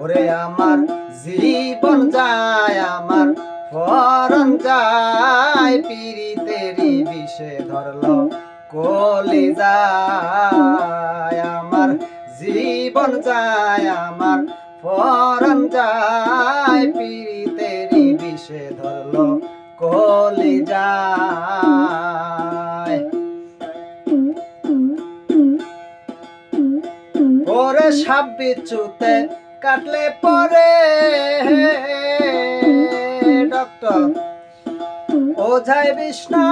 ওরে আমার জীবন যায়, আমার ফরন যায় পিরিতেরি বিষে ধরলো কলি যায় আমার জীবন যায়, আমার সাপ বিচ্ছুতে কাটলে পরে। ডক্টর, ওঝাই বিষ্ণা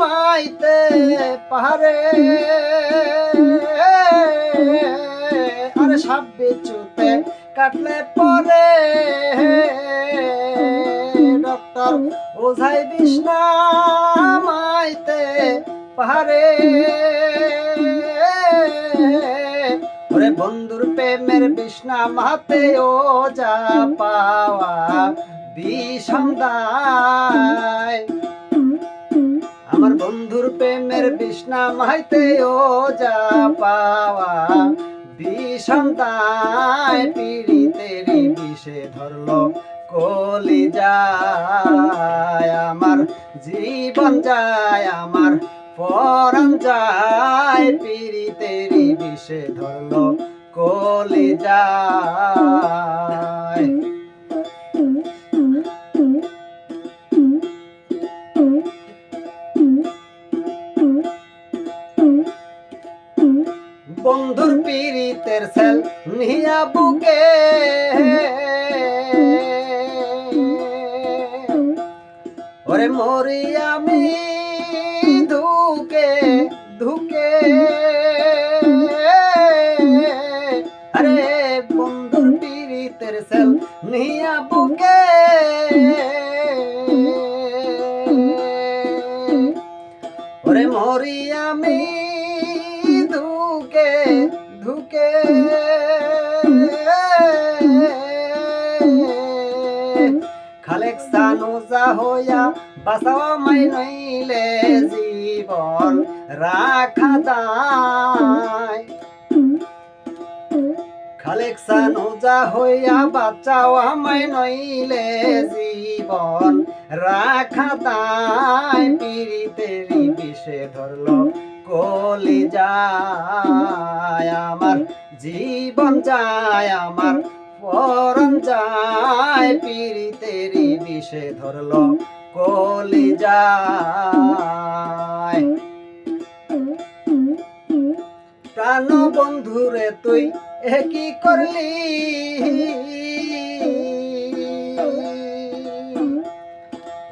মাইতে পারে আরে সাপ বিচ্ছুতে কাটলে পরে। ডক্টর, ওঝাই বিষ্ণা মাইতে পারে প্রেমের বিষ্ণা মাতে ও যা পাওয়া বিষম দায়। আমার বন্ধুর প্রেমের বিষ্ণা মাইতে ও যা পাওয়া বিষম দায়। পিড়িতেরি বিষে ধরলো কলি যায় আমার জীবন যায়, আমার পরম যায়। পিড়িতেরি বিষে ধরলো কলি যায়। বন্ধুর পীড়িতের সেল নিয়া বুকে। ওরে মরি আমি ধুকে ধুকে। পীড়িতের নিয়া বুকে। ওরে মরি আমি ধুকে ধুকে। খালেক সানুজা হইয়া বাসাও মাই নইলে জীবন রাখা দায় খালেক সানুজা হইয়া বাঁচাও আমায় নইলে জীবন। রাখা দায়, পিড়িতেরি বিষে ধরলো কলি যায় আমার জীবন যায়, আমার পরম যায়, পিড়িতেরি বিষে ধরলো কলি যায় প্রাণ বন্ধুরে তুই কি করলি?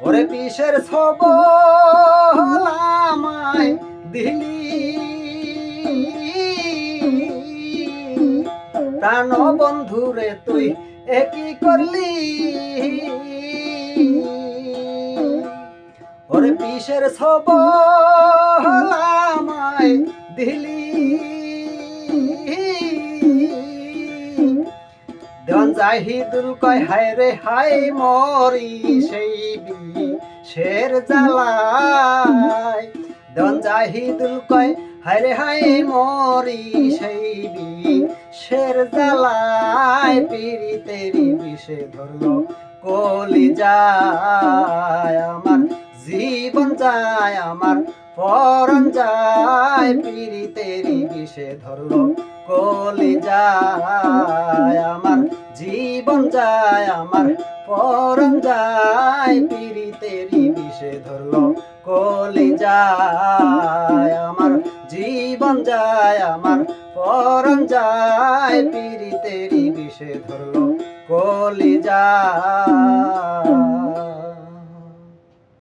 ওরে পিসের ছব আমায় দিলি? প্রাণ বন্ধুরে তুই এ কি করলি? ওরে পিসের ছব আমায় দিলি? জাহিদুল কয়, হায় রে, হায় মরি সেই শের জ্বালায়। দেওয়ান জাহিদুল কয়, হায় রে, হায় মরি সেই শের জ্বালায়। পিরি তেরি বিষে ধরলো কলি যায় আমার জীবন যায়, আমার পরন যায়। পিরি তেরি বিষে ধরলো কলি যায়, আমার জীবন যায়, আমার পরন যায় পিরি তেরি বিষে ধরলো কলি যায়, আমার জীবন যায়, আমার পরন যায় পিরি তেরি বিষে ধরলো কলি যায়।